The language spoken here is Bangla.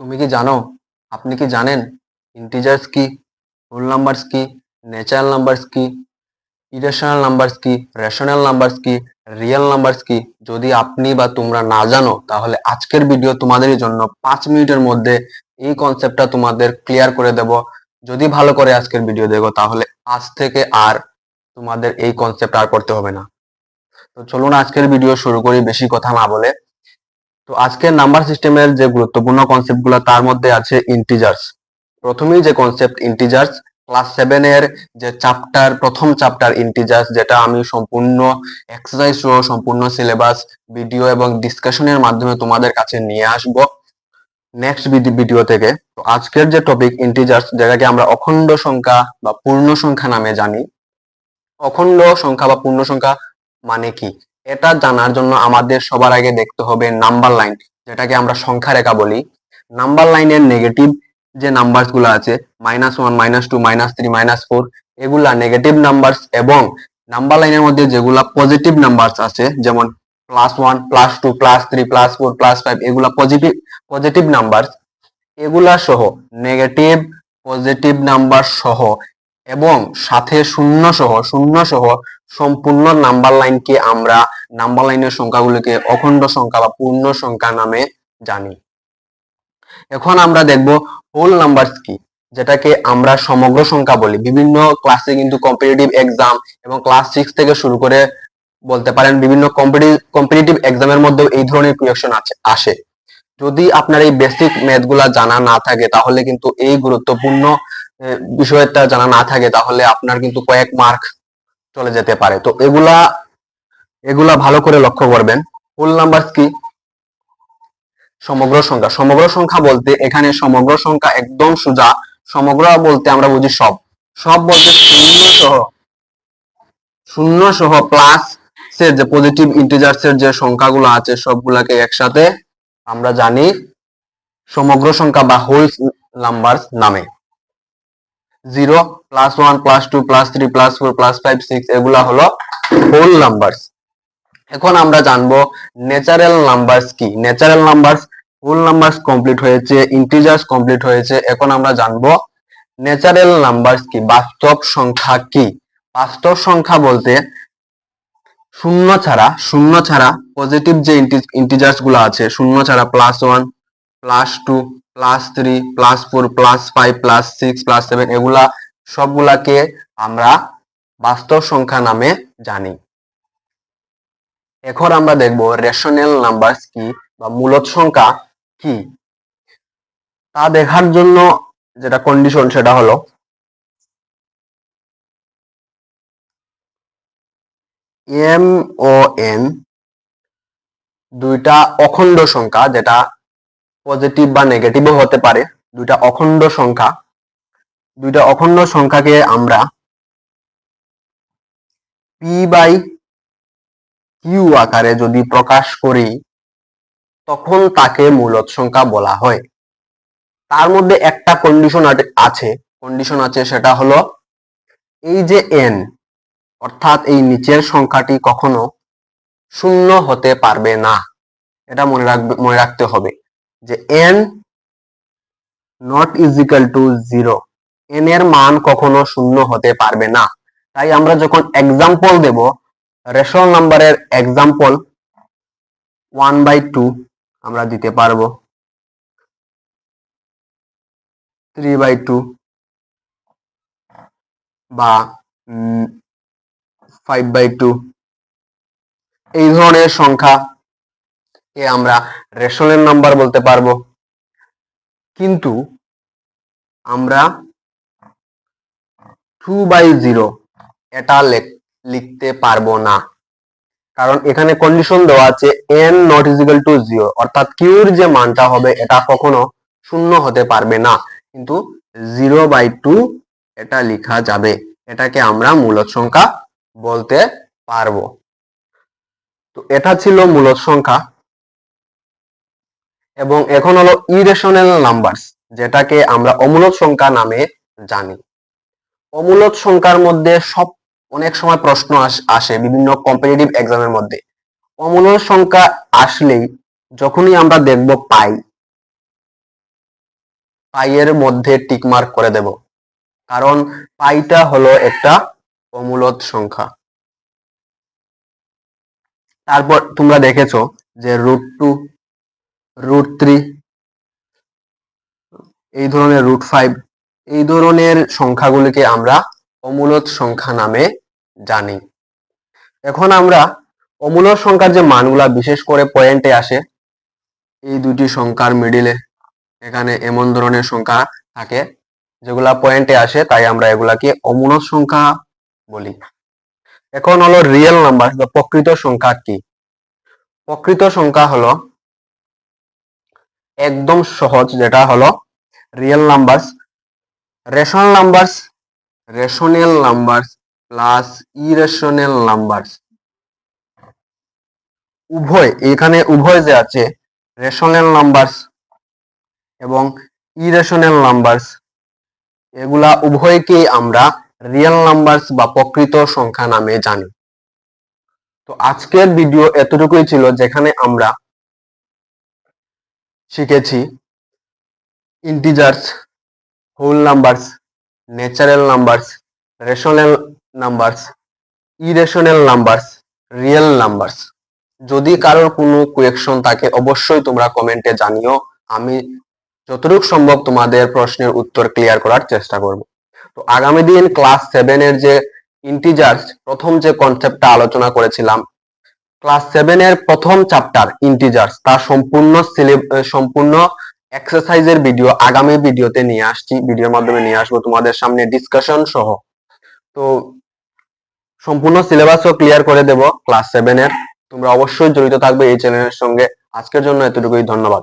তুমি কি জানো? আপনি কি জানেন? ইন্টিজার্স কি? হোল নাম্বারস কি? ন্যাচারাল নাম্বারস কি? ইরেশনাল নাম্বারস কি? রেশনাল নাম্বারস কি? রিয়েল নাম্বারস কি? যদি আপনি বা তোমরা না জানো, তাহলে আজকের ভিডিও তোমাদের জন্য পাঁচ মিনিটের মধ্যে এই কনসেপ্টটা তোমাদের ক্লিয়ার করে দেব। যদি ভালো করে আজকের ভিডিও দেখো, তাহলে আজ থেকে আর তোমাদের এই কনসেপ্ট আর করতে হবে না। তো চলুন আজকের ভিডিও শুরু করি, বেশি কথা না বলে। তো আজকের নাম্বার সিস্টেমের যে গুরুত্বপূর্ণ কনসেপ্টগুলো, তার মধ্যে আছে ইন্টিজার্স প্রথমেই যে কনসেপ্ট ইন্টিজার্স ক্লাস সেভেন এর যে চ্যাপ্টার প্রথম চ্যাপ্টার ইন্টিজার্স যেটা আমি সম্পূর্ণ এক্সারসাইজ সহ সম্পূর্ণ সিলেবাস ভিডিও এবং ডিসকাশনের মাধ্যমে তোমাদের কাছে নিয়ে আসব নেক্সট ভিডিও থেকে। তো আজকের যে টপিক ইন্টিজার্স যেটাকে আমরা অখণ্ড সংখ্যা বা পূর্ণ সংখ্যা নামে জানি। অখণ্ড সংখ্যা বা পূর্ণ সংখ্যা মানে কি? এটা জানার জন্য আমাদের সবার আগে দেখতে হবে নাম্বার লাইন, যেটাকে আমরা সংখ্যা রেখা বলি। নাম্বার লাইনের নেগেটিভ যে নাম্বারসগুলো আছে minus one minus two minus three minus four এগুলা নেগেটিভ নাম্বারস এবং নাম্বার লাইনের মধ্যে যেগুলা পজিটিভ নাম্বারস আছে, যেমন plus one plus two plus three plus four plus five এগুলা পজিটিভ পজিটিভ নাম্বারস এগুলা সহ নেগেটিভ পজিটিভ নাম্বার সহ এবং সাথে শূন্য সহ শূন্য সহ সম্পূর্ণ নাম্বার লাইনকে আমরা নাম্বার লাইনের সংখ্যাগুলোকে অখণ্ড সংখ্যা বা পূর্ণ সংখ্যা নামে জানি। এখন আমরা দেখব হোল নাম্বারস কি, যেটাকে আমরা সমগ্র সংখ্যা বলি। বিভিন্ন ক্লাসে কিন্তু কম্পিটিটিভ এক্সাম এবং ক্লাস সিক্স থেকে শুরু করে বলতে পারেন বিভিন্ন কম্পিটিটিভ এক্সামের মধ্যেও এই ধরনের কোয়েকশন আছে, আসে। যদি আপনার এই বেসিক ম্যাথগুলা জানা না থাকে, তাহলে কিন্তু এই গুরুত্বপূর্ণ বিষয়টা জানা না থাকে, তাহলে আপনার কিন্তু কয়েক মার্ক চলে যেতে পারে। তো এগুলা এগুলা ভালো করে লক্ষ্য করবেন। হোল নাম্বার কি? সমগ্র সংখ্যা। সমগ্র সংখ্যা বলতে, এখানে সমগ্র সংখ্যা একদম সোজা। সমগ্র বলতে আমরা বুঝি সব। সব বলতে শূন্য সহ শূন্য সহ প্লাস এর যে পজিটিভ ইন্টিজার্স এর যে সংখ্যাগুলো আছে, সবগুলাকে একসাথে আমরা জানি সমগ্র সংখ্যা বা হোল নাম্বার নামে। Zero plus one plus two plus three plus four plus five six এগুলা হলো হোল নাম্বারস এখন আমরা জানব ন্যাচারাল নাম্বারস কি? Natural numbers whole numbers complete হয়েছে ইন্টিজার্স কমপ্লিট হয়েছে, এখন আমরা জানব ন্যাচারাল নাম্বারস কি? বাস্তব সংখ্যা কি? বাস্তব সংখ্যা বলতে শূন্য ছাড়া শূন্য ছাড়া পজিটিভ যে ইন্টিজার্সগুলো আছে, শূন্য ছাড়া plus one plus two plus three plus four plus five plus six plus seven এগুলা সবগুলাকে আমরা বাস্তব সংখ্যা নামে জানি। এখন আমরা দেখব রেশনাল নাম্বার কি বা মূলদ সংখ্যা কি। তা দেখার জন্য যেটা কন্ডিশন সেটা হলো এম ও এন দুইটা অখণ্ড সংখ্যা যেটা পজিটিভ বা নেগেটিভও হতে পারে। দুইটা অখণ্ড সংখ্যা। দুইটা অখণ্ড সংখ্যাকে আমরা পি বাই কিউ আকারে যদি প্রকাশ করি, তখন তাকে মূলদ সংখ্যা বলা হয়। তার মধ্যে একটা কন্ডিশন আছে। কন্ডিশন আছে সেটা হলো এই যে এন অর্থাৎ এই নিচের সংখ্যাটি কখনো শূন্য হতে পারবে না। এটা মনে রাখবে, মনে রাখতে হবে। যে N not equal to zero N এর মান কখনো শূন্য হতে পারবে না। তাই আমরা যখন এক্সাম্পল দেব রেশন নাম্বারের এক্সাম্পল ওয়ান বাই টু আমরা দিতে পারব। থ্রি বাই টু বা ফাইভ বাই টু এই ধরনের সংখ্যা কে আমরা রেশনের নাম্বার বলতে পারব। কিন্তু আমরা টু বাই জিরো এটা লেখ- লিখতে পারব না। কারণ এখানে কন্ডিশন দেওয়া আছে N not equal to zero অর্থাৎ কিউর যে মানটা হবে এটা কখনো শূন্য হতে পারবে না। কিন্তু জিরো বাই টু এটা লেখা যাবে। এটাকে আমরা মূলদ সংখ্যা বলতে পারব। তো এটা ছিল মূলদ সংখ্যা। এবং এখন হলো ইরেশনাল নাম্বারস যেটাকে আমরা অমূলদ সংখ্যা নামে জানি। অমূলদ সংখ্যার মধ্যে সব, অনেক সময় প্রশ্ন আসে বিভিন্ন কম্পিটিটিভ এক্সামের মধ্যে। অমূলদ সংখ্যা আসলেই যখনই আমরা দেখব পাই পাইয়ের মধ্যে টিকমার্ক করে দেব। কারণ পাইটা হলো একটা অমূলত সংখ্যা। তারপর তোমরা দেখেছ যে রুট টু রুট থ্রি এই ধরনের রুট ফাইভ এই ধরনের সংখ্যাগুলিকে আমরা অমূলত সংখ্যা নামে জানি। এখন আমরা অমূলত সংখ্যার যে মানগুলা, বিশেষ করে পয়েন্টে আসে, এই দুটি সংখ্যার মিডিলে এখানে এমন ধরনের সংখ্যা থাকে যেগুলা পয়েন্টে আসে, তাই আমরা এগুলাকে অমূলত সংখ্যা বলি। এখন হলো রিয়েল নাম্বার বা প্রকৃত সংখ্যা কি? প্রকৃত সংখ্যা হলো একদম সহজ, যেটা হলো real numbers rational numbers rational numbers plus irrational numbers উভয়, এখানে উভয় যে আছে রেশনাল নাম্বারস এবং ইরেশনাল নাম্বারস এগুলা উভয়কেই আমরা রিয়েল নাম্বারস বা প্রকৃত সংখ্যা নামে জানি। তো আজকের ভিডিও এতটুকুই ছিল, যেখানে আমরা শিখেছি। Integers whole numbers natural numbers rational numbers irrational numbers real numbers যদি কারোর কোনো কোয়েকশন থাকে, অবশ্যই তোমরা কমেন্টে জানিও। আমি যতটুকু সম্ভব তোমাদের প্রশ্নের উত্তর ক্লিয়ার করার চেষ্টা করব। তো আগামী দিন ক্লাস সেভেনের যে ইন্টিজার্স প্রথম যে কনসেপ্টটা আলোচনা করেছিলাম ক্লাস সেভেনের প্রথম চ্যাপ্টার ইন্টিজার্স তার সম্পূর্ণ সম্পূর্ণ এক্সারসাইজের ভিডিও আগামী ভিডিওতে নিয়ে আসছি। ভিডিওর মাধ্যমে নিয়ে আসব তোমাদের সামনে ডিসকাশন সহ। তো সম্পূর্ণ সিলেবাসও ক্লিয়ার করে দেব ক্লাস সেভেনের তোমরা অবশ্যই জড়িত থাকবে এই চ্যানেলের সঙ্গে। আজকের জন্য এতটুকুই, ধন্যবাদ।